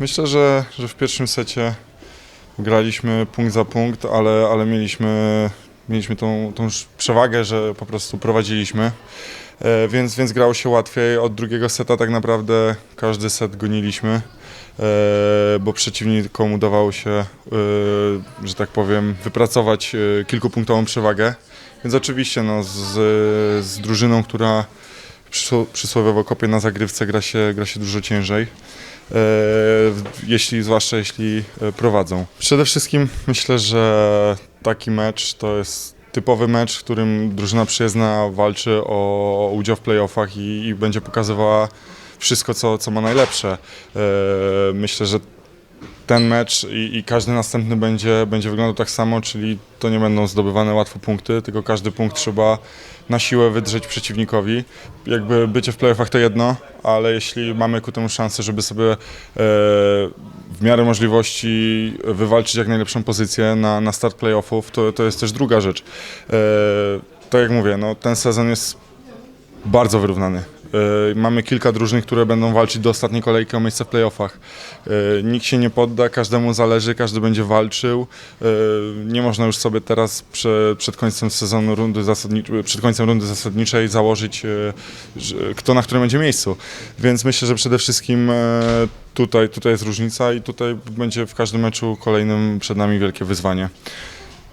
Myślę, że, że w pierwszym secie graliśmy punkt za punkt, ale, ale mieliśmy, mieliśmy tą, tą przewagę, że po prostu prowadziliśmy. E, Więc, więc grało się łatwiej. Od drugiego seta tak naprawdę każdy set goniliśmy, e, bo przeciwnikom udawało się, e, że tak powiem, wypracować e, kilkupunktową przewagę. Więc oczywiście no, z, z drużyną, która przysłowiowo kopie na zagrywce, gra się, gra się dużo ciężej. E, jeśli, zwłaszcza jeśli e, prowadzą. Przede wszystkim myślę, że taki mecz to jest typowy mecz, w którym drużyna przyjezdna walczy o, udział w playoffach i, i będzie pokazywała wszystko, co, co ma najlepsze. E, Myślę, że ten mecz i, i każdy następny będzie, będzie wyglądał tak samo, czyli to nie będą zdobywane łatwo punkty, tylko każdy punkt trzeba na siłę wydrzeć przeciwnikowi. Jakby bycie w playoffach to jedno, ale jeśli mamy ku temu szansę, żeby sobie e, w miarę możliwości wywalczyć jak najlepszą pozycję na, na start playoffów, to, to jest też druga rzecz. E, jak mówię, no, ten sezon jest bardzo wyrównany. E, Mamy kilka drużyn, które będą walczyć do ostatniej kolejki o miejsce w playoffach. E, Nikt się nie podda, każdemu zależy, każdy będzie walczył. E, Nie można już sobie teraz prze, przed końcem sezonu rundy przed końcem rundy zasadniczej założyć, kto na którym będzie miejscu. Więc myślę, że przede wszystkim tutaj, tutaj jest różnica i tutaj będzie w każdym meczu kolejnym przed nami wielkie wyzwanie.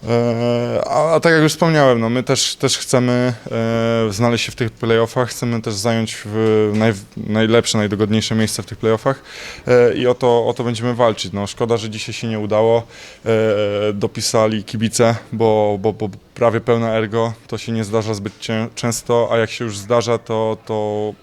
E, A, a tak jak już wspomniałem, no my też, też chcemy e, znaleźć się w tych playoffach, chcemy też zająć w naj, najlepsze, najdogodniejsze miejsce w tych playoffach e, i o to, o to będziemy walczyć. No, szkoda, że dzisiaj się nie udało. E, dopisali kibice, bo, bo, bo prawie pełna ergo to się nie zdarza zbyt często, a jak się już zdarza, to, to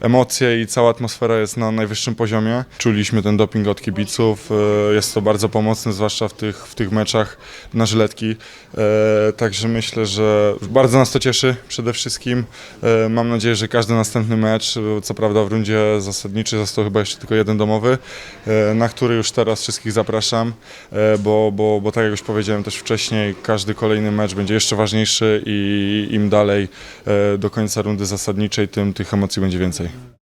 emocje i cała atmosfera jest na najwyższym poziomie. Czuliśmy ten doping od kibiców, e, jest to bardzo pomocne, zwłaszcza w tych, w tych meczach na żyletki. E, Także myślę, że bardzo nas to cieszy przede wszystkim. E, Mam nadzieję, że każdy następny mecz, co prawda w rundzie zasadniczej został chyba jeszcze tylko jeden domowy, na który już teraz wszystkich zapraszam, bo, bo, bo tak jak już powiedziałem też wcześniej, każdy kolejny mecz będzie jeszcze ważniejszy i im dalej do końca rundy zasadniczej, tym tych emocji będzie więcej. Okay.